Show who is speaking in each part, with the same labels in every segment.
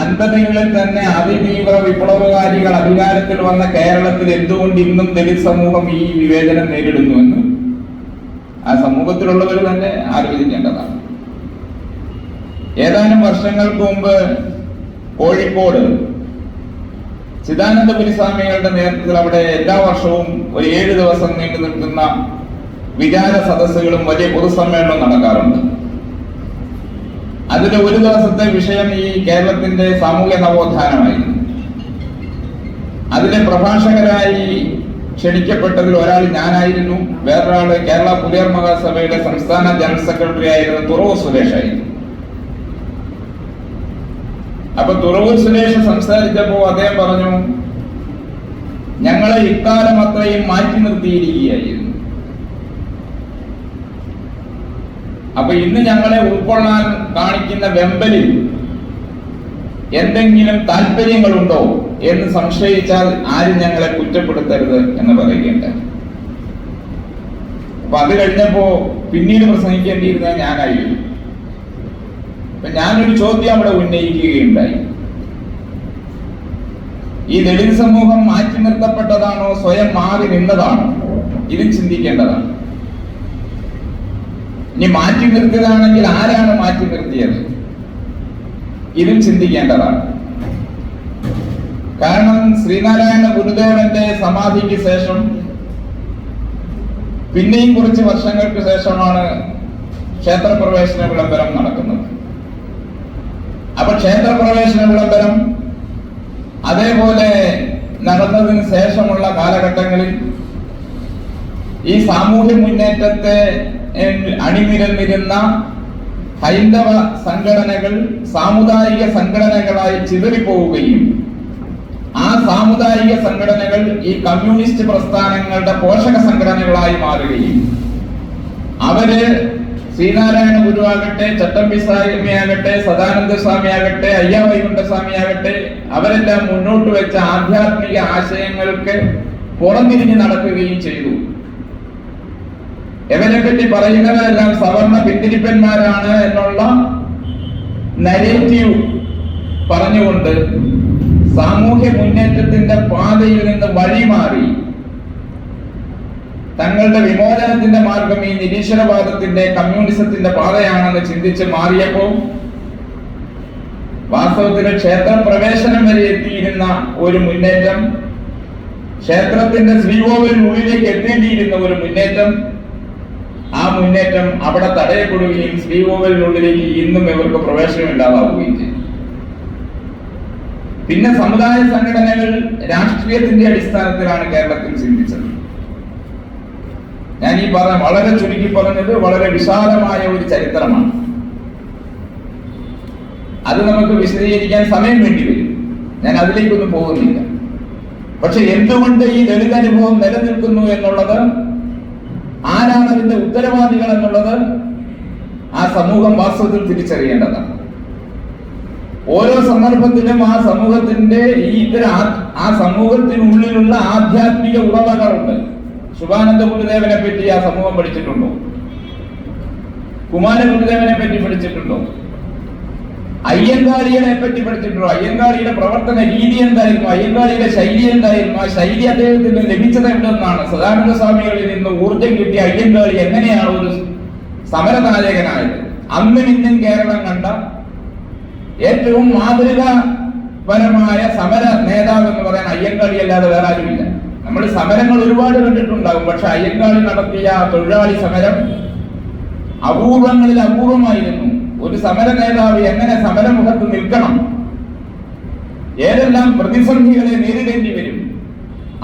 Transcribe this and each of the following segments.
Speaker 1: അൻപതുകളിൽ തന്നെ അതിതീവ്ര വിപ്ലവകാരികൾ അധികാരത്തിൽ വന്ന കേരളത്തിൽ എന്തുകൊണ്ട് ഇന്നും ദലിത് സമൂഹം ഈ വിവേചനം നേരിടുന്നുവെന്ന് ആ സമൂഹത്തിലുള്ളവർ തന്നെ ആലോചിക്കേണ്ടതാണ്. ഏതാനും വർഷങ്ങൾക്ക് മുമ്പ് കോഴിക്കോട് ചിദാനന്ദപുരി സ്വാമികളുടെ നേതൃത്വത്തിൽ അവിടെ എല്ലാ വർഷവും ഒരു ഏഴ് ദിവസം നീണ്ടു നിൽക്കുന്ന വിചാര സദസ്സുകളും വലിയ പൊതുസമ്മേളനവും നടക്കാറുണ്ട്. അതിന്റെ ഒരു ദിവസത്തെ വിഷയം ഈ കേരളത്തിന്റെ സാമൂഹ്യ നവോത്ഥാനമായി. അതിലെ പ്രഭാഷകരായി ക്ഷണിക്കപ്പെട്ടതിൽ ഒരാൾ ഞാനായിരുന്നു. വേറൊരാൾ കേരള പുലിയർ മഹാസഭയുടെ സംസ്ഥാന ജനറൽ സെക്രട്ടറി ആയിരുന്ന തുറവൂർ സുരേഷ് ആയിരുന്നു. അപ്പൊ തുറവൂർ സുരേഷ് സംസാരിച്ചപ്പോ അദ്ദേഹം പറഞ്ഞു ഞങ്ങളെ ഇക്കാലം അത്രയും മാറ്റി നിർത്തിയിരിക്കുകയായിരുന്നു. അപ്പൊ ഇന്ന് ഞങ്ങളെ ഉൾക്കൊള്ളാൻ കാണിക്കുന്ന വെമ്പലിൽ എന്തെങ്കിലും താല്പര്യങ്ങളുണ്ടോ എന്ന് സംശയിച്ചാൽ ആരും ഞങ്ങളെ കുറ്റപ്പെടുത്തരുത് എന്ന് പറയുകയുണ്ട് അപ്പൊ അത് കഴിഞ്ഞപ്പോ പിന്നീട് പ്രസംഗിക്കേണ്ടിയിരുന്നത് ഞാനായിരുന്നു. അപ്പൊ ഞാനൊരു ചോദ്യം അവിടെ ഉന്നയിക്കുകയുണ്ടായി. ഈ ദളിത് സമൂഹം മാറ്റി നിർത്തപ്പെട്ടതാണോ സ്വയം മാറി നിന്നതാണോ? ഇത് ചിന്തിക്കേണ്ടതാണ്. ഇനി മാറ്റി നിർത്തിയതാണെങ്കിൽ ആരാണ് മാറ്റി നിർത്തിയത്? ഇതും ചിന്തിക്കേണ്ടതാണ്. കാരണം ശ്രീനാരായണ ഗുരുദേവന്റെ സമാധിക്ക് ശേഷം പിന്നെയും കുറച്ച് വർഷങ്ങൾക്ക് ശേഷമാണ് ക്ഷേത്രപ്രവേശന വിളംബരം നടക്കുന്നത്. അപ്പൊ ക്ഷേത്രപ്രവേശന വിളംബരം അതേപോലെ നടന്നതിന് ശേഷമുള്ള കാലഘട്ടങ്ങളിൽ ഈ സാമൂഹ്യ മുന്നേറ്റത്തെ അണിനിരന്നിരുന്ന ഹൈന്ദവ സംഘടനകൾ സാമുദായിക സംഘടനകളായി ചിതറിപ്പോവുകയും ആ സാമുദായിക സംഘടനകൾ ഈ കമ്മ്യൂണിസ്റ്റ് പ്രസ്ഥാനങ്ങളുടെ പോഷക സംഘടനകളായി മാറുകയും അവർ ശ്രീനാരായണ ഗുരുവാകട്ടെ ചട്ടമ്പി സ്വാമിയാകട്ടെ സദാനന്ദ സ്വാമിയാകട്ടെ അയ്യ വൈകുണ്ഠ സ്വാമിയാകട്ടെ അവരെല്ലാം മുന്നോട്ട് വെച്ച ആധ്യാത്മിക ആശയങ്ങൾക്ക് പുറംതിരിഞ്ഞ് നടക്കുകയും ചെയ്തു. ഇവരെ പറ്റി പറയുന്നവരെല്ലാം സവർണ പിന്തിരിപ്പന്മാരാണ് എന്നുള്ള നരേറ്റീവ് പറഞ്ഞുകൊണ്ട് സാമൂഹ്യ മുന്നേറ്റത്തിന്റെ പാതയിൽ നിന്ന് വഴിമാറി തങ്ങളുടെ വിമോചനത്തിന്റെ മാർഗം ഈ നിരീശ്വരവാദത്തിന്റെ കമ്മ്യൂണിസത്തിന്റെ പാതയാണെന്ന് ചിന്തിച്ച് മാറിയപ്പോ വാസ്തവത്തിൽ ക്ഷേത്ര പ്രവേശനം വരെ എത്തിയിരുന്ന ഒരു മുന്നേറ്റം ക്ഷേത്രത്തിന്റെ ശ്രീകോവിലിനുള്ളിലേക്ക് എത്തേണ്ടിയിരുന്ന ഒരു മുന്നേറ്റം ആ മുന്നേറ്റം അവിടെ തടയപ്പെടുകയും ശ്രീകോവിലിനുള്ളിലേക്ക് ഇന്നും ഇവർക്ക് പ്രവേശനം ഇല്ലാതാവുകയും ചെയ്തു. പിന്നെ സമുദായ സംഘടനകൾ രാഷ്ട്രീയത്തിന്റെ അടിസ്ഥാനത്തിലാണ് കേരളത്തിൽ ചിന്തിച്ചത് ഞാൻ ഈ പറഞ്ഞ വളരെ ചുരുക്കി പറഞ്ഞത് വളരെ വിശാലമായ ഒരു ചരിത്രമാണ്. അത് നമുക്ക് വിശദീകരിക്കാൻ സമയം വേണ്ടി വരും. ഞാൻ അതിലേക്കൊന്നും പോകുന്നില്ല. പക്ഷെ എന്തുകൊണ്ട് ഈ ദളിത് അനുഭവം നിലനിൽക്കുന്നു എന്നുള്ളത് ആരാണ് അതിന്റെ ഉത്തരവാദികൾ എന്നുള്ളത് ആ സമൂഹം വാസ്തവത്തിൽ തിരിച്ചറിയേണ്ടതാണ്. ഓരോ സന്ദർഭത്തിലും ആ സമൂഹത്തിന്റെ ഈ ഇത്തരം ആ- സമൂഹത്തിനുള്ളിലുള്ള ആധ്യാത്മിക ഉറവകളുണ്ട്. ശുഭാനന്ദ ഗുരുദേവനെ പറ്റി ആ സമൂഹം പഠിച്ചിട്ടുണ്ടോ? കുമാര ഗുരുദേവനെ പറ്റി പഠിച്ചിട്ടുണ്ടോ? അയ്യങ്കാളിയെ പറ്റി അയ്യങ്കാളിയുടെ പ്രവർത്തന രീതി എന്തായിരുന്നു? അയ്യങ്കാളിയുടെ ശൈലി എന്തായിരുന്നു? ആ ശൈലി അദ്ദേഹത്തിന് ലഭിച്ചത് എവിടെന്നാണ്? സദാനന്ദ സ്വാമികളിൽ നിന്ന് ഊർജം കിട്ടിയ അയ്യങ്കാളി എങ്ങനെയാണ് ഒരു സമരനായകനായത്? അന്നും ഇന്നും കേരളം കണ്ട ഏറ്റവും മാതൃകാപരമായ സമര നേതാവ് എന്ന് പറയാൻ അയ്യങ്കാളി അല്ലാതെ വേറെ ആരുമില്ല. നമ്മൾ സമരങ്ങൾ ഒരുപാട് കണ്ടിട്ടുണ്ടാകും. പക്ഷെ അയ്യങ്കാളി നടത്തിയ തൊഴിലാളി സമരം അപൂർവങ്ങളിൽ അപൂർവമായിരുന്നു. ഒരു സമര നേതാവ് എങ്ങനെ സമരമുഖത്ത് നിൽക്കണം? ഏതെല്ലാം പ്രതിസന്ധികളെ നേരിടേണ്ടി വരും?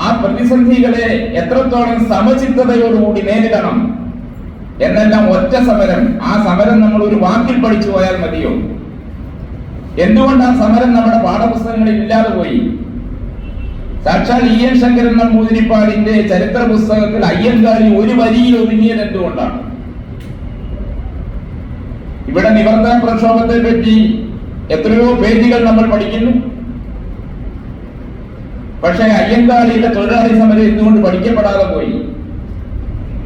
Speaker 1: ആ പ്രതിസന്ധികളെ എത്രത്തോളം സമചിത്തതയോടുകൂടി നേരിടണം? എന്നെല്ലാം ഒറ്റ സമരം. ആ സമരം നമ്മൾ ഒരു വാക്കിൽ പഠിച്ചു പോയാൽ മതിയോ? എന്തുകൊണ്ട് ആ സമരം നമ്മുടെ പാഠപുസ്തകങ്ങളിൽ ഇല്ലാതെ പോയി? സാക്ഷാൽ ഇ എൻ ശങ്കരൻ നമ്പൂതിരിപ്പാടിന്റെ ചരിത്ര പുസ്തകത്തിൽ അയ്യൻകാരി ഒരു വരിയിൽ ഒതുങ്ങിയത് എന്തുകൊണ്ടാണ്? ഇവിടെ നിവർത്തന പ്രക്ഷോഭത്തെ പറ്റി എത്രയോ പേജുകൾ നമ്മൾ പഠിക്കുന്നു. പക്ഷേ അയ്യങ്കാളിയിലെ തൊഴിലാളി സമരം എന്തുകൊണ്ട് പഠിക്കപ്പെടാതെ പോയി.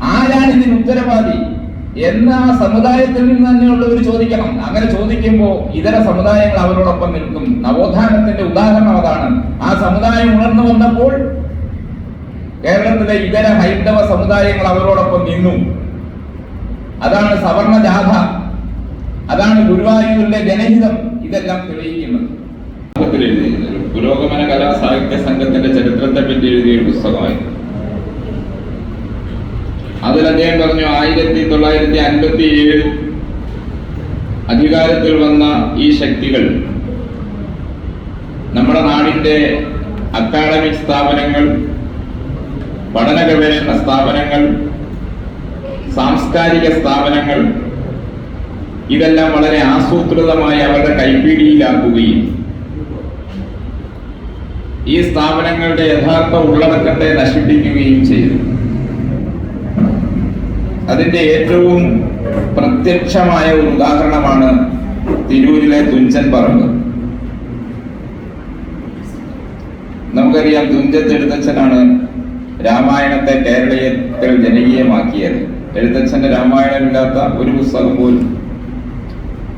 Speaker 1: ആരാണ് ഇതിന് ഉത്തരവാദി? എന്ന സമുദായത്തിൽ നിന്ന് തന്നെയുള്ളവർ ചോദിക്കണം. അങ്ങനെ ചോദിക്കുമ്പോൾ ഇതര സമുദായങ്ങൾ അവരോടൊപ്പം നിൽക്കും. നവോത്ഥാനത്തിന്റെ ഉദാഹരണം അതാണ്. ആ സമുദായം ഉണർന്നു വന്നപ്പോൾ കേരളത്തിലെ ഇതര ഹൈന്ദവ സമുദായങ്ങൾ അവരോടൊപ്പം നിന്നു. അതാണ് സവർണ ജാഥ. അതാണ് ഗുരുവായൂരിലെ ജനഹിതം. ഇതെല്ലാം തെളിയിക്കുന്നത്.
Speaker 2: പുരോഗമന കലാ സാഹിത്യ സംഘത്തിന്റെ ചരിത്രത്തെ പറ്റി എഴുതിയ ഒരു പുസ്തകമായിരുന്നു അതിൽ അദ്ദേഹം പറഞ്ഞു ആയിരത്തി തൊള്ളായിരത്തി അൻപത്തി ഏഴിൽ അധികാരത്തിൽ വന്ന ഈ ശക്തികൾ നമ്മുടെ നാടിന്റെ അക്കാഡമിക് സ്ഥാപനങ്ങൾ പഠന ഗവേഷണ സ്ഥാപനങ്ങൾ സാംസ്കാരിക സ്ഥാപനങ്ങൾ ഇതെല്ലാം വളരെ ആസൂത്രിതമായി അവരുടെ കൈപ്പിടിയിലാക്കുകയും ഈ സ്ഥാപനങ്ങളുടെ യഥാർത്ഥ ഉള്ളടക്കത്തെ നശിപ്പിക്കുകയും ചെയ്തു. അതിന്റെ ഏറ്റവും പ്രത്യക്ഷമായ ഒരു ഉദാഹരണമാണ് തിരൂരിലെ തുഞ്ചൻ പറമ്പ്. നമുക്കറിയാം തുഞ്ചത്ത് എഴുത്തച്ഛനാണ് രാമായണത്തെ കേരളീയത്തിൽ ജനകീയമാക്കിയത്. എഴുത്തച്ഛന്റെ രാമായണമില്ലാത്ത ഒരു പുസ്തകം പോലും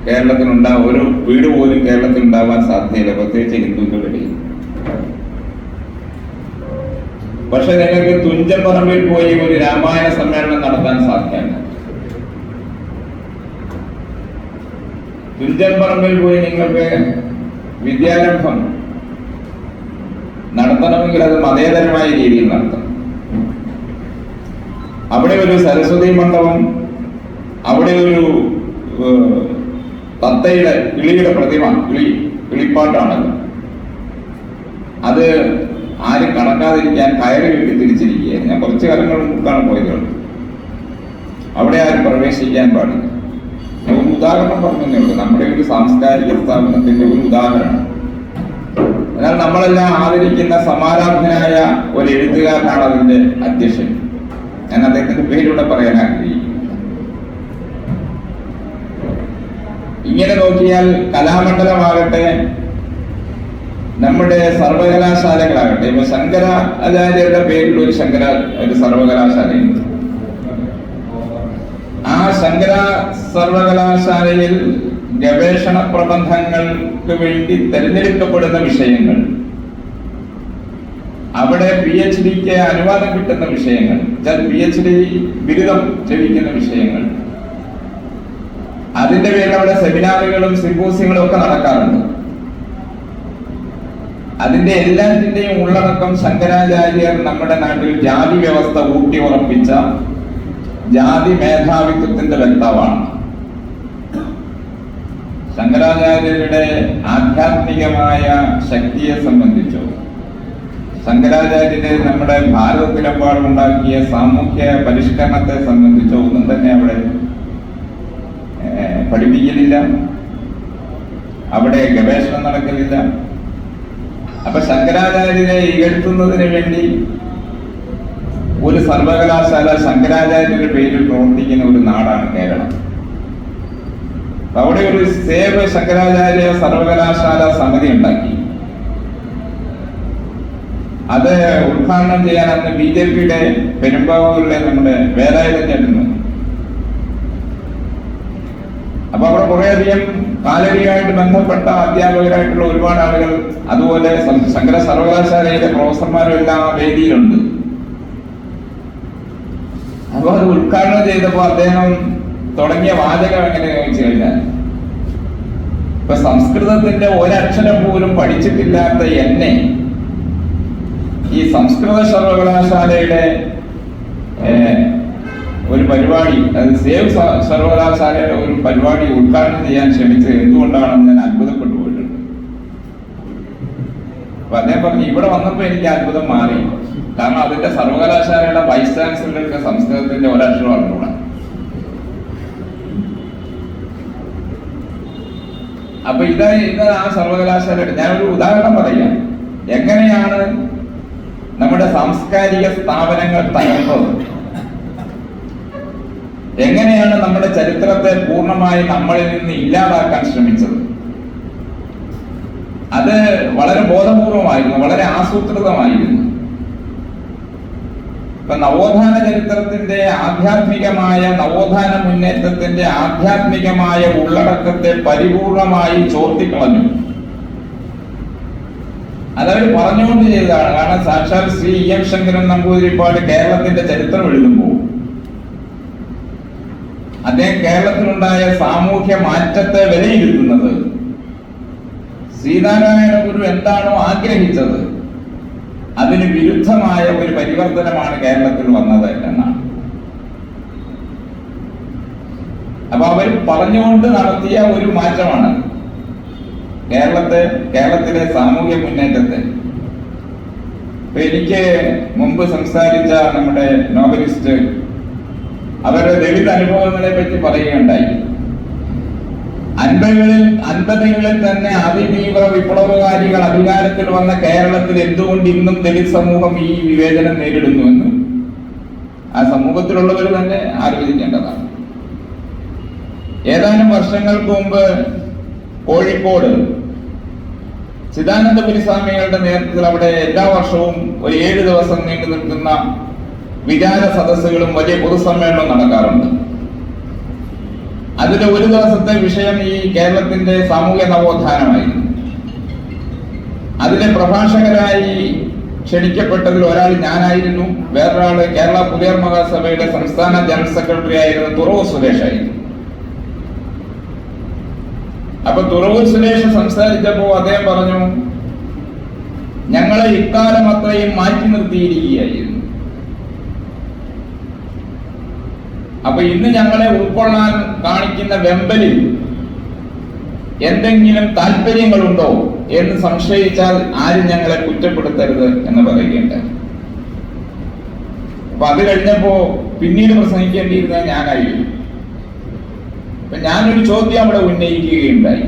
Speaker 2: കേരളത്തിലുണ്ടാ ഒരു വീട് പോലും കേരളത്തിൽ ഉണ്ടാവാൻ സാധ്യതയില്ല. പ്രത്യേകിച്ച് ഹിന്ദുക്കളുടെ പക്ഷെ നിങ്ങൾക്ക് തുഞ്ചൻ പറമ്പിൽ പോയി ഒരു രാമായണ സമ്മേളനം നടത്താൻ സാധ്യമല്ല തുഞ്ചൻ പറമ്പിൽ പോയി നിങ്ങൾക്ക് വിദ്യാരംഭം നടത്തണമെങ്കിൽ അത് മതേതരമായ രീതിയിൽ നടത്തണം. അവിടെ ഒരു സരസ്വതി മണ്ഡപം അവിടെ ഒരു തത്തയുടെ കിളിയുടെ പ്രതിമ കിളി കിളിപ്പാട്ടാണ് അത് ആരും കടക്കാതിരിക്കാൻ കയറി കെട്ടി തിരിച്ചിരിക്കുകയായിരുന്നു. ഞാൻ കുറച്ച് കാലങ്ങൾ മുമ്പാണ് പോയത്. അവിടെ. ആരും പ്രവേശിക്കാൻ പാടില്ല. ഒരു ഉദാഹരണം പറഞ്ഞേ ഉള്ളൂ. നമ്മുടെ ഒരു സാംസ്കാരിക സ്ഥാപനത്തിന്റെ ഒരു ഉദാഹരണം. എന്നാൽ നമ്മളെല്ലാം ആദരിക്കുന്ന സമാരാധനായ ഒരു എഴുത്തുകാരനാണ് അതിന്റെ അധ്യക്ഷൻ. ഞാൻ അദ്ദേഹത്തിന്റെ പേരിലൂടെ പറയാൻ ആഗ്രഹിക്കുന്നു. ഇങ്ങനെ നോക്കിയാൽ കലാമണ്ഡലമാകട്ടെ നമ്മുടെ സർവകലാശാലകളാകട്ടെ ഇപ്പൊ ശങ്കര ആചാര്യരുടെ പേരിൽ ഒരു ശങ്കര ഒരു സർവകലാശാലയുണ്ട്. ആ ശങ്കര സർവകലാശാലയിൽ ഗവേഷണ പ്രബന്ധങ്ങൾക്ക് വേണ്ടി തിരഞ്ഞെടുക്കപ്പെടുന്ന വിഷയങ്ങൾ അവിടെ പി എച്ച് ഡിക്ക് അനുവാദം കിട്ടുന്ന വിഷയങ്ങൾ പി എച്ച് ഡി ബിരുദം ലഭിക്കുന്ന വിഷയങ്ങൾ അതിന്റെ പേരിൽ അവിടെ സെമിനാറുകളും സിമ്പോസിയങ്ങളും ഒക്കെ നടക്കാറുണ്ട്. അതിന്റെ എല്ലാത്തിന്റെയും ഉള്ളടക്കം ശങ്കരാചാര്യർ നമ്മുടെ നാട്ടിൽ ജാതി വ്യവസ്ഥ ഊട്ടി ഉറപ്പിച്ച ജാതി മേധാവിത്വത്തിന്റെ വ്യക്താവാണ് ശങ്കരാചാര്യരുടെ ആധ്യാത്മികമായ ശക്തിയെ സംബന്ധിച്ചോ ശങ്കരാചാര്യര് നമ്മുടെ ഭാരതത്തിലെപ്പാടുണ്ടാക്കിയ സാമൂഹ്യ പരിഷ്കരണത്തെ സംബന്ധിച്ചോ ഒന്നും തന്നെ അവിടെ പഠിപ്പിക്കലില്ല അവിടെ ഗവേഷണം നടക്കലില്ല അപ്പൊ ശങ്കരാചാര്യനെ ഇകഴ്ത്തുന്നതിന് വേണ്ടി ഒരു സർവകലാശാല ശങ്കരാചാര്യന്റെ പേരിൽ പ്രവർത്തിക്കുന്ന ഒരു നാടാണ് കേരളം. അവിടെ ഒരു സേവ ശങ്കരാചാര്യ സർവകലാശാല സമിതി ഉണ്ടാക്കി. അത് ഉദ്ഘാടനം ചെയ്യാൻ അന്ന് ബി ജെ പിയുടെ പെരുമ്പാവൂരിലെ നമ്മുടെ വേലായുധ ചേട്ടന് അപ്പൊ അവിടെ കുറേയധികം കാലടിയായിട്ട് ബന്ധപ്പെട്ട അധ്യാപകരായിട്ടുള്ള ഒരുപാട് ആളുകൾ അതുപോലെ സങ്കര സർവകലാശാലയിലെ പ്രൊഫസർമാരും എല്ലാം ആ വേദിയിലുണ്ട്. അപ്പൊ അത് ഉദ്ഘാടനം ചെയ്തപ്പോ അദ്ദേഹം തുടങ്ങിയ വാചകം എങ്ങനെ ചോദിച്ചു കഴിഞ്ഞാൽ ഇപ്പൊ സംസ്കൃതത്തിന്റെ ഒരക്ഷരം പോലും പഠിച്ചിട്ടില്ലാത്ത എന്നെ ഈ സംസ്കൃത സർവകലാശാലയുടെ ഒരു പരിപാടി അത് സേവ് സർവകലാശാലയുടെ ഒരു പരിപാടി ഉദ്ഘാടനം ചെയ്യാൻ ശ്രമിച്ചത് എന്തുകൊണ്ടാണെന്ന് ഞാൻ അത്ഭുതപ്പെട്ടു പോയിട്ടുണ്ട്. അപ്പൊ അദ്ദേഹം പറഞ്ഞു ഇവിടെ വന്നപ്പോ എനിക്ക് അത്ഭുതം മാറി. കാരണം അതിന്റെ സർവകലാശാലയുടെ വൈസ് ചാൻസലർക്ക് സംസ്കൃതത്തിന്റെ ഒരക്ഷരം അറിഞ്ഞൂടാ അപ്പൊ ഇത് ഇത് ആ സർവകലാശാലയുടെ ഞാനൊരു ഉദാഹരണം പറയാം. എങ്ങനെയാണ് നമ്മുടെ സാംസ്കാരിക സ്ഥാപനങ്ങൾ തകർന്നത്? എങ്ങനെയാണ് നമ്മുടെ ചരിത്രത്തെ പൂർണമായി നമ്മളിൽ നിന്ന് ഇല്ലാതാക്കാൻ ശ്രമിച്ചത്? അത് വളരെ ബോധപൂർവമായിരുന്നു വളരെ ആസൂത്രിതമായിരുന്നു. ഇപ്പൊ നവോത്ഥാന ചരിത്രത്തിന്റെ ആധ്യാത്മികമായ നവോത്ഥാന മുന്നേറ്റത്തിന്റെ ആധ്യാത്മികമായ ഉള്ളടക്കത്തെ പരിപൂർണമായി ചോർത്തിക്കളഞ്ഞു. അതവർ പറഞ്ഞുകൊണ്ട് ചെയ്തതാണ്. കാരണം സാക്ഷാൽ ശ്രീ ഇ എം ശങ്കരൻ നമ്പൂതിരിപ്പാട് കേരളത്തിന്റെ ചരിത്രം എഴുതുമ്പോൾ. അദ്ദേഹം കേരളത്തിലുണ്ടായ സാമൂഹ്യ മാറ്റത്തെ വിലയിരുത്തുന്നത്. ശ്രീനാരായണ ഗുരു എന്താണോ ആഗ്രഹിച്ചത് അതിന് വിരുദ്ധമായ ഒരു പരിവർത്തനമാണ് കേരളത്തിൽ വന്നത് എന്നാണ്. അപ്പൊ അവർ പറഞ്ഞുകൊണ്ട് നടത്തിയ ഒരു മാറ്റമാണ് കേരളത്തെ കേരളത്തിലെ സാമൂഹ്യ മുന്നേറ്റത്തെ. ഇപ്പൊ എനിക്ക് മുമ്പ് സംസാരിച്ച നമ്മുടെ നോവലിസ്റ്റ് അവരുടെ ദളിത് അനുഭവങ്ങളെ പറ്റി പറയുകയുണ്ടായി. അൻപതുകളിൽ അൻപതുകളിൽ തന്നെ അതിതീവ്ര വിപ്ലവകാരികൾ അധികാരത്തിൽ വന്ന കേരളത്തിൽ എന്തുകൊണ്ട് ഇന്നും ദളിത് സമൂഹം ഈ വിവേചനം നേരിടുന്നു എന്ന് ആ സമൂഹത്തിലുള്ളവർ തന്നെ ആലോചിക്കേണ്ടതാണ്. ഏതാനും വർഷങ്ങൾക്ക് മുമ്പ് കോഴിക്കോട് ചിദാനന്ദപുരി സ്വാമികളുടെ നേതൃത്വത്തിൽ അവിടെ എല്ലാ വർഷവും ഒരു ഏഴ് ദിവസം നീണ്ടു നിൽക്കുന്ന വിചാര സദസ്സുകളും വലിയ പൊതുസമ്മേളനവും നടക്കാറുണ്ട്. അതിലെ ഒരു ദിവസത്തെ വിഷയം ഈ കേരളത്തിന്റെ സാമൂഹ്യ നവോത്ഥാനമായിരുന്നു. അതിലെ പ്രഭാഷകരായി ക്ഷണിക്കപ്പെട്ടതിൽ ഒരാൾ ഞാനായിരുന്നു. വേറൊരാൾ കേരള പുതിയർ മഹാസഭയുടെ സംസ്ഥാന ജനറൽ സെക്രട്ടറി ആയിരുന്ന തുറവൂർ സുരേഷായിരുന്നു അപ്പൊ തുറവൂർ സുരേഷ് സംസാരിച്ചപ്പോ അദ്ദേഹം പറഞ്ഞു ഞങ്ങളെ ഇക്കാലം അത്രയും മാറ്റി നിർത്തിയിരിക്കുകയായിരുന്നു. അപ്പൊ ഇന്ന് ഞങ്ങളെ ഉൾക്കൊള്ളാൻ കാണിക്കുന്ന വെമ്പലിൽ എന്തെങ്കിലും താല്പര്യങ്ങളുണ്ടോ എന്ന് സംശയിച്ചാൽ ആരും ഞങ്ങളെ കുറ്റപ്പെടുത്തരുത് എന്ന് പറയുകയുണ്ട് അപ്പൊ അത് കഴിഞ്ഞപ്പോ പിന്നീട് പ്രസംഗിക്കേണ്ടിയിരുന്നത് ഞാനായിരുന്നു. അപ്പൊ ഞാനൊരു ചോദ്യം അവിടെ ഉന്നയിക്കുകയുണ്ടായി.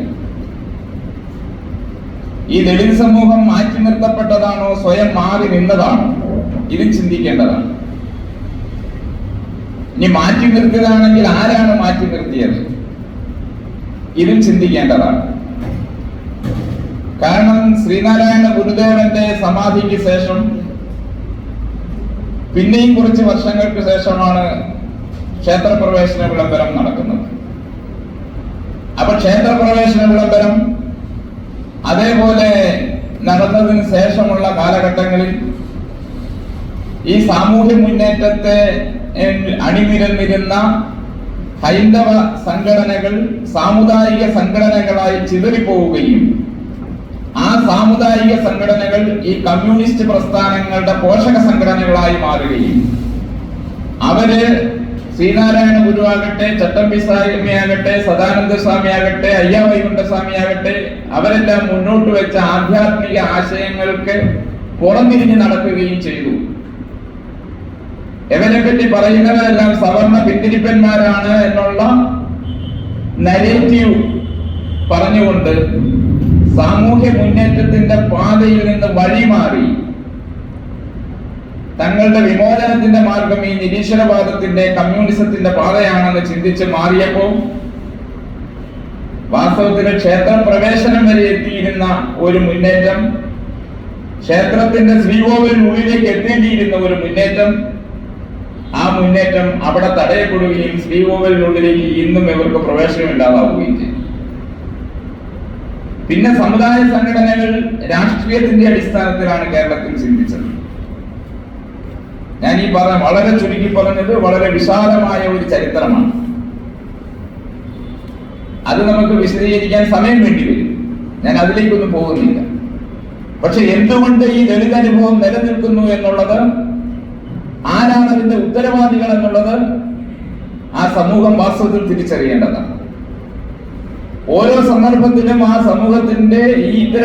Speaker 2: ഈ ദളിത് സമൂഹം മാറ്റി നിർത്തപ്പെട്ടതാണോ സ്വയം മാറി നിന്നതാണോ? ഇതും ചിന്തിക്കേണ്ടതാണ്. ഇനി മാറ്റി നിർത്തിയതാണെങ്കിൽ ആരാണ് മാറ്റി നിർത്തിയത്? ഇതും ചിന്തിക്കേണ്ടതാണ്. കാരണം ശ്രീനാരായണ ഗുരുദേവന്റെ സമാധിക്ക് ശേഷം പിന്നെയും കുറച്ച് വർഷങ്ങൾക്ക് ശേഷമാണ് ക്ഷേത്രപ്രവേശന വിളംബരം നടക്കുന്നത്. അപ്പൊ ക്ഷേത്രപ്രവേശന വിളംബരം അതേപോലെ നടന്നതിന് ശേഷമുള്ള കാലഘട്ടങ്ങളിൽ ഈ സാമൂഹ്യ മുന്നേറ്റത്തെ അണിനിരന്നിരുന്ന ഹൈന്ദവ സംഘടനകൾ സാമുദായിക സംഘടനകളായി ചിതറിപ്പോവുകയും ആ സാമുദായിക സംഘടനകൾ ഈ കമ്മ്യൂണിസ്റ്റ് പ്രസ്ഥാനങ്ങളുടെ പോഷക സംഘടനകളായി മാറുകയും അവർ ശ്രീനാരായണ ഗുരുവാകട്ടെ ചട്ടമ്പി സ്വാമിയാകട്ടെ സദാനന്ദ സ്വാമിയാകട്ടെ അയ്യ വൈകുണ്ഠ സ്വാമിയാകട്ടെ അവരെല്ലാം മുന്നോട്ട് വെച്ച ആധ്യാത്മിക ആശയങ്ങൾക്ക് പുറംതിരിഞ്ഞ് നടക്കുകയും ചെയ്തു. ഇവനെ പറ്റി പറയുന്നവരെല്ലാം സവർണ പിന്തിരിപ്പന്മാരാണ് എന്നുള്ള നരേറ്റീവ് പറഞ്ഞുകൊണ്ട് സാമൂഹ്യ മുന്നേറ്റത്തിന്റെ പാതയിൽ നിന്ന് വഴിമാറി തങ്ങളുടെ വിമോചനത്തിന്റെ മാർഗം ഈ നിരീശ്വരവാദത്തിന്റെ കമ്മ്യൂണിസത്തിന്റെ പാതയാണെന്ന് ചിന്തിച്ച് മാറിയപ്പോ വാസ്തവത്തിൽ ക്ഷേത്ര പ്രവേശനം വരെ എത്തിയിരുന്ന ഒരു മുന്നേറ്റം ക്ഷേത്രത്തിന്റെ ശ്രീകോവിൽ ഉള്ളിലേക്ക് എത്തേണ്ടിയിരുന്ന ഒരു മുന്നേറ്റം ആ മുന്നേറ്റം അവിടെ തടയപ്പെടുകയും ശ്രീകോവിലിനുള്ളിലേക്ക് ഇന്നും ഇവർക്ക് പ്രവേശനം ഇല്ലാതാവുകയും ചെയ്യും പിന്നെ സമുദായ സംഘടനകൾ രാഷ്ട്രീയത്തിന്റെ അടിസ്ഥാനത്തിലാണ് കേരളത്തിൽ ചിന്തിച്ചത്. ഞാൻ ഈ പറഞ്ഞ വളരെ ചുരുക്കി പറഞ്ഞത് വളരെ വിശാലമായ ഒരു ചരിത്രമാണ്. അത് നമുക്ക് വിശദീകരിക്കാൻ സമയം വേണ്ടി വരും. ഞാൻ അതിലേക്കൊന്നും പോകുന്നില്ല. പക്ഷെ എന്തുകൊണ്ട് ഈ ദളിത് അനുഭവം നിലനിൽക്കുന്നു എന്നുള്ളത് ആരാണ് അതിന്റെ ഉത്തരവാദികൾ എന്നുള്ളത് ആ സമൂഹം വാസ്തവത്തിൽ തിരിച്ചറിയേണ്ടതാണ്. ഓരോ സന്ദർഭത്തിലും ആ സമൂഹത്തിന്റെ ഈ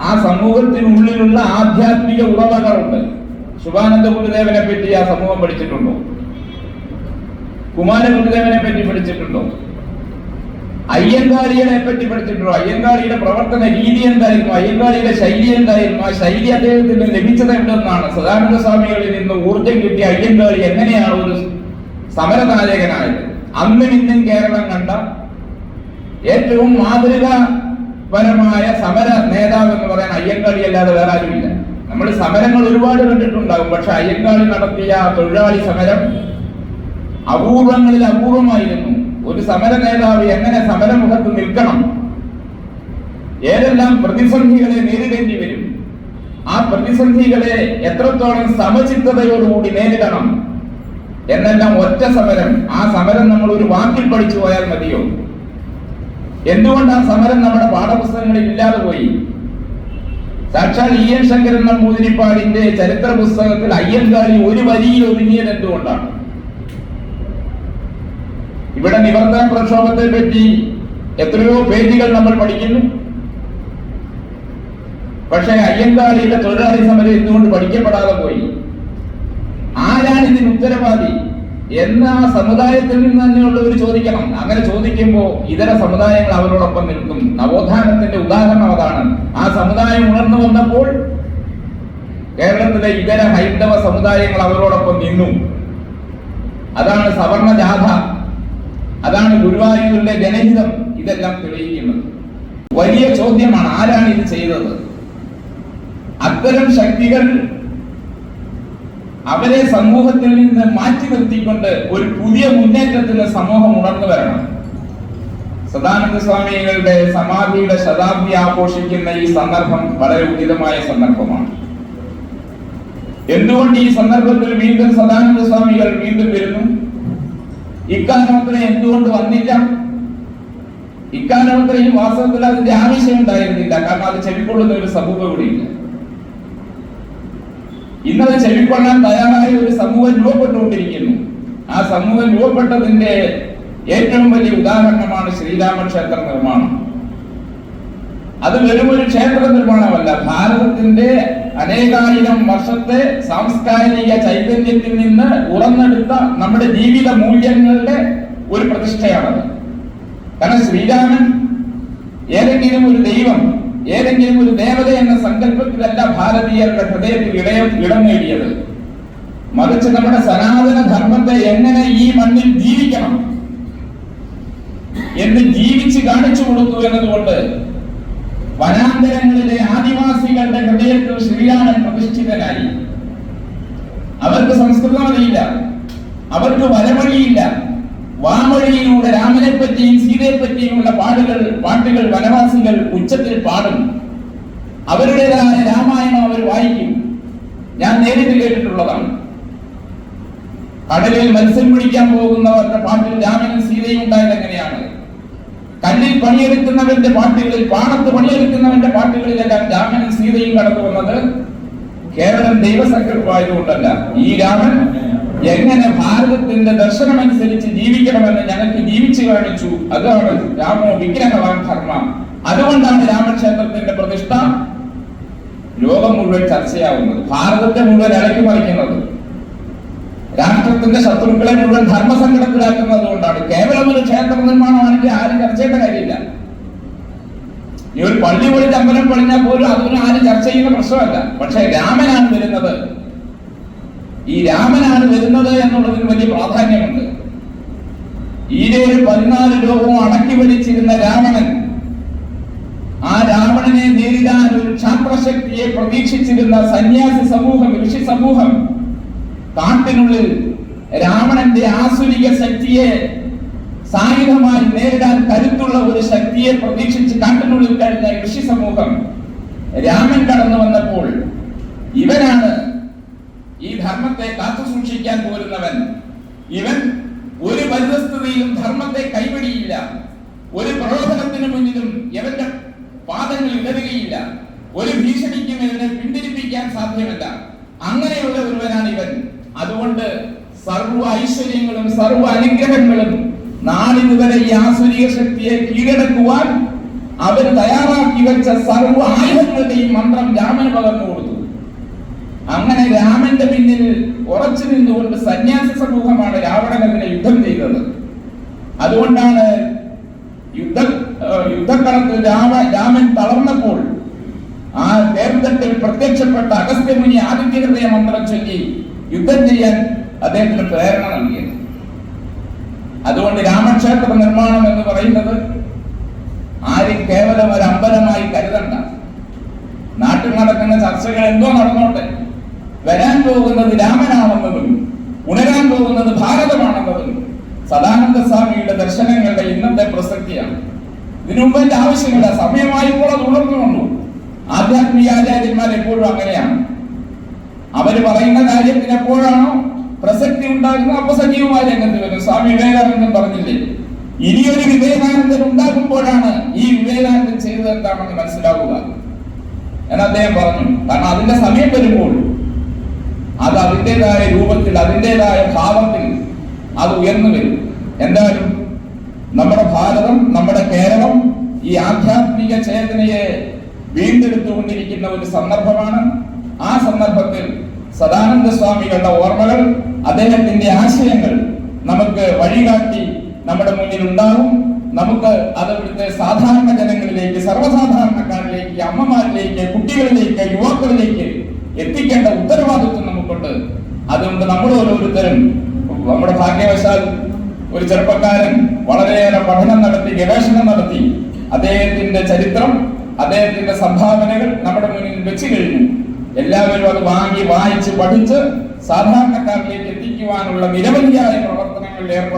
Speaker 2: ആ സമൂഹത്തിനുള്ളിലുള്ള ആധ്യാത്മിക ഉറവകളുണ്ട് ശുഭാനന്ദ ഗുരുദേവനെ പറ്റി ആ സമൂഹം പഠിച്ചിട്ടുണ്ടോ? കുമാര ഗുരുദേവനെ പറ്റി പഠിച്ചിട്ടുണ്ടോ? അയ്യങ്കാളിയെ പറ്റി പഠിച്ചിട്ടുണ്ടോ? അയ്യങ്കാളിയുടെ പ്രവർത്തന രീതി എന്തായിരുന്നു? അയ്യങ്കാളിയുടെ ശൈലി എന്തായിരുന്നു? ആ ശൈലി അദ്ദേഹത്തിന് ലഭിച്ചത് എന്തെന്നാണ് സദാനന്ദ സ്വാമികളിൽ നിന്ന് ഊർജം കിട്ടിയ അയ്യങ്കാളി എങ്ങനെയാണ് ഒരു സമരനായകനായത്? അന്നും ഇന്നും കേരളം കണ്ട ഏറ്റവും മാതൃകാപരമായ സമര നേതാവ് എന്ന് പറയാൻ അയ്യങ്കാളി അല്ലാതെ വേറെ ആരുമില്ല.
Speaker 1: നമ്മൾ സമരങ്ങൾ ഒരുപാട് കണ്ടിട്ടുണ്ടാകും. പക്ഷെ അയ്യങ്കാളി നടത്തിയ തൊഴിലാളി സമരം അപൂർവങ്ങളിൽ അപൂർവമായിരുന്നു. ഒരു സമര നേതാവ് എങ്ങനെ സമരമുഖത്ത് നിൽക്കണം? ഏതെല്ലാം പ്രതിസന്ധികളെ നേരിടേണ്ടി വരും? ആ പ്രതിസന്ധികളെ എത്രത്തോളം സമചിത്തതയോടുകൂടി നേരിടണം? എന്നെല്ലാം ഒറ്റ സമരം. ആ സമരം നമ്മൾ ഒരു വാക്കിൽ പഠിച്ചു പോയാൽ മതിയോ? എന്തുകൊണ്ട് ആ സമരം നമ്മുടെ പാഠപുസ്തകങ്ങളിൽ ഇല്ലാതെ പോയി? സാക്ഷാൽ ഇ എൻ ശങ്കരൻ നമ്പൂതിരിപ്പാടിന്റെ ചരിത്ര പുസ്തകത്തിൽ അയ്യങ്കാളി ഒരു വരിയിൽ ഒതുങ്ങിയത് എന്തുകൊണ്ടാണ്? ഇവിടെ നിവർത്തന പ്രക്ഷോഭത്തെ പറ്റി എത്രയോ പേജുകൾ നമ്മൾ പഠിക്കുന്നു. പക്ഷേ അയ്യങ്കാളിയുടെ തൊഴിലാളി സമരം എന്തുകൊണ്ട് പഠിക്കപ്പെടാതെ പോയി? ആരാണ് ഇതിന് ഉത്തരവാദി? എന്ന സമുദായത്തിൽ നിന്ന് തന്നെയുള്ളവർ ചോദിക്കണം. അങ്ങനെ ചോദിക്കുമ്പോൾ ഇതര സമുദായങ്ങൾ അവരോടൊപ്പം നിൽക്കും. നവോത്ഥാനത്തിന്റെ ഉദാഹരണം അതാണ്. ആ സമുദായം ഉണർന്നു വന്നപ്പോൾ കേരളത്തിലെ ഇതര ഹൈന്ദവ സമുദായങ്ങൾ അവരോടൊപ്പം നിന്നു. അതാണ് സവർണ ജാഥ. അതാണ് ഗുരുവായൂരിലെ ജനഹിതം ഇതെല്ലാം തെളിയിക്കുന്നത്. വലിയ ചോദ്യമാണ് ആരാണ് ഇത് ചെയ്തത്? അത്തരം ശക്തികൾ അവരെ സമൂഹത്തിൽ നിന്ന് മാറ്റി നിർത്തിക്കൊണ്ട് ഒരു പുതിയ മുന്നേറ്റത്തിന് സമൂഹം ഉണർന്നു വരണം. സദാനന്ദ സ്വാമികളുടെ സമാധിയുടെ ശതാബ്ദി ആഘോഷിക്കുന്ന ഈ സന്ദർഭം വളരെ ഉചിതമായ സന്ദർഭമാണ്. എന്തുകൊണ്ട് ഈ സന്ദർഭത്തിൽ വീണ്ടും സദാനന്ദ സ്വാമികൾ വീണ്ടും വരുന്നു? ഇക്കാലമത്ര എന്തുകൊണ്ട് വന്നില്ല? ഇക്കാലമത്രയും വാസ്തവത്തിൽ അതിന്റെ ആവശ്യം ഉണ്ടായിരുന്നില്ല. കാരണം അത് ചെവിക്കൊള്ളുന്ന ഒരു സമൂഹം ഇവിടെയില്ല ഇന്നത് ചെവിക്കൊള്ളാൻ തയ്യാറായ ഒരു സമൂഹം രൂപപ്പെട്ടുകൊണ്ടിരിക്കുന്നു. ആ സമൂഹം രൂപപ്പെട്ടതിന്റെ ഏറ്റവും വലിയ ഉദാഹരണമാണ് ശ്രീരാമക്ഷേത്ര നിർമ്മാണം. അത് വെറും ഒരു ക്ഷേത്ര നിർമ്മാണമല്ല. ഭാരതത്തിന്റെ അനേകായിരം വർഷത്തെ സാംസ്കാരിക ചൈതന്യത്തിൽ നിന്ന് ഉറന്നെടുത്ത നമ്മുടെ ജീവിത മൂല്യങ്ങളുടെ ഒരു പ്രതിഷ്ഠയാണത് കാരണം ശ്രീരാമൻ ഏതെങ്കിലും ഒരു ദൈവം ഏതെങ്കിലും ഒരു ദേവത എന്ന സങ്കല്പത്തിലല്ല ഭാരതീയരുടെ ഹൃദയത്തിൽ ഇടയം ഇടം നേടിയത്. മറിച്ച് നമ്മുടെ സനാതന ധർമ്മത്തെ എങ്ങനെ ഈ മണ്ണിൽ ജീവിക്കണം? എന്ന് ജീവിച്ച് കാണിച്ചു കൊടുത്തു എന്നതുകൊണ്ട് വനാന്തരങ്ങളിലെ ആദിവാസികളുടെ ഹൃദയത്തിൽ ശ്രീരാമൻ പ്രതിഷ്ഠിതനായി അവർക്ക് സംസ്കൃതം അറിയില്ല. അവർക്ക് വരവഴിയില്ല വാമൊഴിയിലൂടെ രാമനെ പറ്റിയും സീതയെ പറ്റിയുമുള്ള പാടുകൾ പാട്ടുകൾ വനവാസികൾ ഉച്ചത്തിൽ പാടും. അവരുടേതായ രാമായണം അവർ വായിക്കും. ഞാൻ നേരിട്ട് കേട്ടിട്ടുള്ളതാണ്. കടലിൽ മത്സ്യം പിടിക്കാൻ പോകുന്നവരുടെ പാട്ടിൽ രാമനും സീതയും ഉണ്ടായത് എങ്ങനെയാണ്? കല്ലിൽ പണിയെടുക്കുന്നവന്റെ പാട്ടുകളിൽ പാടത്ത് പണിയെടുക്കുന്നവന്റെ പാട്ടുകളിലെല്ലാം രാമനും സീതയും കടന്നു വന്നത് കേരളം ദൈവസങ്കല്പമായതുകൊണ്ടല്ല ഈ രാമൻ എങ്ങനെ ഭാരതത്തിന്റെ ദർശനമനുസരിച്ച് ജീവിക്കണമെന്ന് ഞങ്ങൾക്ക് ജീവിച്ചു കാണിച്ചു. അതാണ് രാമോ വിഗ്രഹവാൻ ധർമ്മ. അതുകൊണ്ടാണ് രാമക്ഷേത്രത്തിന്റെ പ്രതിഷ്ഠ ലോകം മുഴുവൻ ചർച്ചയാവുന്നത്. ഭാരതത്തെ മുഴുവൻ ഇളക്കി മറിക്കുന്നത്. രാഷ്ട്രത്തിന്റെ ശത്രുക്കളെ മുഴുവൻ ധർമ്മസങ്കടത്തിലാക്കുന്നത് കൊണ്ടാണ് കേവലം ഒരു ക്ഷേത്ര നിർമ്മാണമാണെങ്കിൽ ആരും ചർച്ച ചെയ്യേണ്ട കാര്യമില്ല. ഈ ഒരു പള്ളി പൊളിച്ച് അമ്പലം പൊളിഞ്ഞാൽ പോലും അതൊന്നും ആരും ചർച്ച ചെയ്യുന്ന പ്രശ്നമല്ല. പക്ഷെ രാമനാണ് വരുന്നത്. ഈ രാമനാണ് വരുന്നത് എന്നുള്ളതിന് വലിയ പ്രാധാന്യമുണ്ട്. ഈരേഴ് പതിനാല് ലോകവും അടക്കി വലിച്ചിരുന്ന രാവണൻ ആ രാവണനെ നേരിടാൻ ഒരു ക്ഷാത്രശക്തിയെ പ്രതീക്ഷിച്ചിരുന്ന സന്യാസി സമൂഹം ഋഷി സമൂഹം കാട്ടിനുള്ളിൽ രാവണന്റെ ആസുരിക ശക്തിയെ സായുധമായി നേരിടാൻ കരുത്തുള്ള ഒരു ശക്തിയെ പ്രതീക്ഷിച്ച് കാട്ടിനുള്ളിൽ കഴിഞ്ഞ ഋഷി സമൂഹം രാമൻ കടന്നു വന്നപ്പോൾ ഇവനാണ് ഈ ധർമ്മത്തെ കാത്തു സൂക്ഷിക്കാൻ പോരുന്നവൻ. ഇവൻ ഒരു പരിതസ്ഥിതിയിലും ധർമ്മത്തെ കൈപിടിയില്ല ഒരു പ്രലോഭനത്തിന് മുന്നിലും ഇവന്റെ പാദങ്ങൾ ഇടരുകയില്ല. ഒരു ഭീഷണിക്കും ഇവനെ പിന്തിരിപ്പിക്കാൻ സാധ്യമല്ല. അങ്ങനെയുള്ള ഒരുവനാണ് ഇവൻ. അതുകൊണ്ട് സർവ ഐശ്വര്യങ്ങളും സർവ അനുഗ്രഹങ്ങളും നാളിതുവരെ ഈ ആസുരിക ശക്തിയെ കീഴടക്കുവാൻ അവർ തയ്യാറാക്കി വെച്ച സർവ ആയുധങ്ങളുടെയും മന്ത്രം രാമന് പകർന്നു കൊടുത്തു. അങ്ങനെ രാമന്റെ പിന്നിൽ ഉറച്ചു നിന്നുകൊണ്ട് സന്യാസ സമൂഹമാണ് രാവണനെതിരെ യുദ്ധം ചെയ്തത്. അതുകൊണ്ടാണ് യുദ്ധ യുദ്ധക്കളത്തിൽ രാമ രാമൻ തളർന്നപ്പോൾ ആ ദേവതത്തിൽ പ്രത്യക്ഷപ്പെട്ട അഗസ്ത്യമുനി ആദിത്യഹൃദയ മന്ത്രം ചൊല്ലി യുദ്ധം ചെയ്യാൻ അദ്ദേഹത്തിന് പ്രേരണ നൽകിയത്. അതുകൊണ്ട് രാമക്ഷേത്ര നിർമ്മാണം എന്ന് പറയുന്നത് ആരും കേവലം ഒരു അമ്പലമായി കരുതണ്ട. നാട്ടിൽ നടക്കുന്ന ചർച്ചകൾ എന്തോ നടന്നോട്ടെ? വരാൻ പോകുന്നത് രാമനാണെന്നതും ഉണരാൻ പോകുന്നത് ഭാരതമാണെന്നതും സദാനന്ദ സ്വാമിയുടെ ദർശനങ്ങളുടെ ഇന്നത്തെ പ്രസക്തിയാണ്. ഇതിനു മുമ്പ് എന്റെ ആവശ്യമില്ല. സമയമായപ്പോൾ അത് ഉണർന്നുകൊണ്ടു ആധ്യാത്മിക ആചാര്യന്മാർ എപ്പോഴും അങ്ങനെയാണ്. അവർ പറയുന്ന കാര്യത്തിന് എപ്പോഴാണോ പ്രസക്തി ഉണ്ടാകുന്നത്? അപ്പൊ സജീവമായി രംഗത്ത് വരും സ്വാമി വിവേകാനന്ദൻ പറഞ്ഞില്ലേ ഇനിയൊരു വിവേകാനന്ദൻ ഉണ്ടാകുമ്പോഴാണ് ഈ വിവേകാനന്ദൻ ചെയ്തത് എന്താണെന്ന് മനസ്സിലാവുക. എന്ന് അദ്ദേഹം പറഞ്ഞു. കാരണം അതിന്റെ സമയം വരുമ്പോൾ അത് അതിന്റെതായ രൂപത്തിൽ അതിന്റെതായ ഭാവത്തിൽ അത് ഉയർന്നു വരും. എന്തായാലും നമ്മുടെ ഭാരതം നമ്മുടെ കേരളം ഈ ആധ്യാത്മിക ചേതനയെ വീണ്ടെടുത്തുകൊണ്ടിരിക്കുന്ന ഒരു സന്ദർഭമാണ്. ആ സന്ദർഭത്തിൽ സദാനന്ദ സ്വാമികളുടെ ഓർമ്മകൾ അദ്ദേഹത്തിന്റെ ആശയങ്ങൾ നമുക്ക് വഴികാട്ടി നമ്മുടെ മുന്നിൽ ഉണ്ടാകും നമുക്ക് അത് ഇവിടുത്തെ സാധാരണ ജനങ്ങളിലേക്ക് സർവസാധാരണക്കാരിലേക്ക് അമ്മമാരിലേക്ക് കുട്ടികളിലേക്ക് യുവാക്കളിലേക്ക് എത്തിക്കേണ്ട ഉത്തരവാദിത്വം നമുക്കുണ്ട്. അതുകൊണ്ട് നമ്മൾ ഓരോരുത്തരും നമ്മുടെ ഭാഗ്യവശാൽ ഒരു ചെറുപ്പക്കാരൻ വളരെയേറെ പഠനം നടത്തി ഗവേഷണം നടത്തി അദ്ദേഹത്തിന്റെ ചരിത്രം അദ്ദേഹത്തിന്റെ സംഭാവനകൾ നമ്മുടെ മുന്നിൽ വെച്ചു കഴിഞ്ഞു. എല്ലാവരും അത് വാങ്ങി വായിച്ച് പഠിച്ച് സാധാരണക്കാരിലേക്ക് എത്തിക്കുവാനുള്ള നിരവധിയായ പ്രവർത്തനങ്ങളിൽ ഏർപ്പെടും